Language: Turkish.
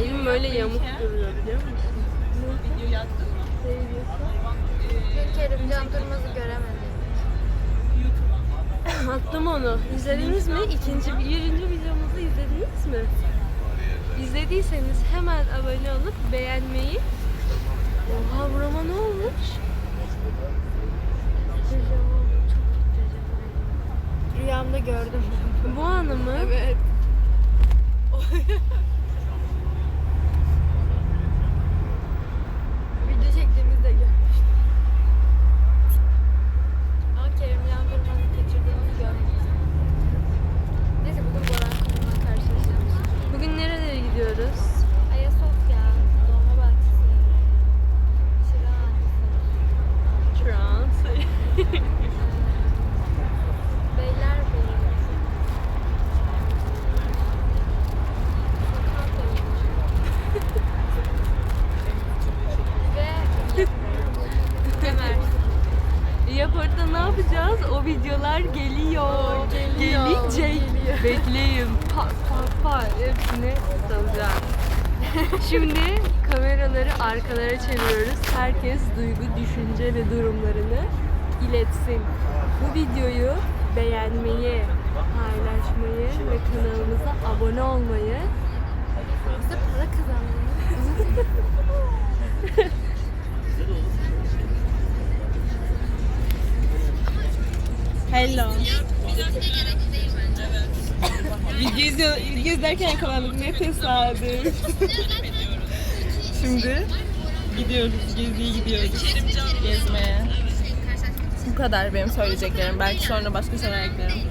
Elim böyle yamuk duruyor biliyor musun? Videoyu attın mı? Bir Kerimcan Durmaz'ı göremedim. Attım onu. İzlediniz mi? İkinci, birinci videomuzu izlediniz mi? İzlediyseniz hemen abone olup beğenmeyi. Oha burama ne olmuş? Rüyamda gördüm. Bu anı mı? Evet. Yaport'ta ne yapacağız? O videolar geliyor. geliyor, Gelecek. geliyor. Bekleyin. Pa pa pa. Hepsini salacağım. Şimdi kameraları arkalara çeviriyoruz. Herkes duygu, düşünce ve durumlarını iletsin. Bu videoyu beğenmeyi, paylaşmayı ve kanalımıza abone olmayı Hello. izliyor, video izlerken yakalandık. Ne tesadüf. Şimdi gidiyoruz, geziye gidiyoruz. Gezmeye. Bu kadar benim söyleyeceklerim. Belki sonra başka şeyler eklerim.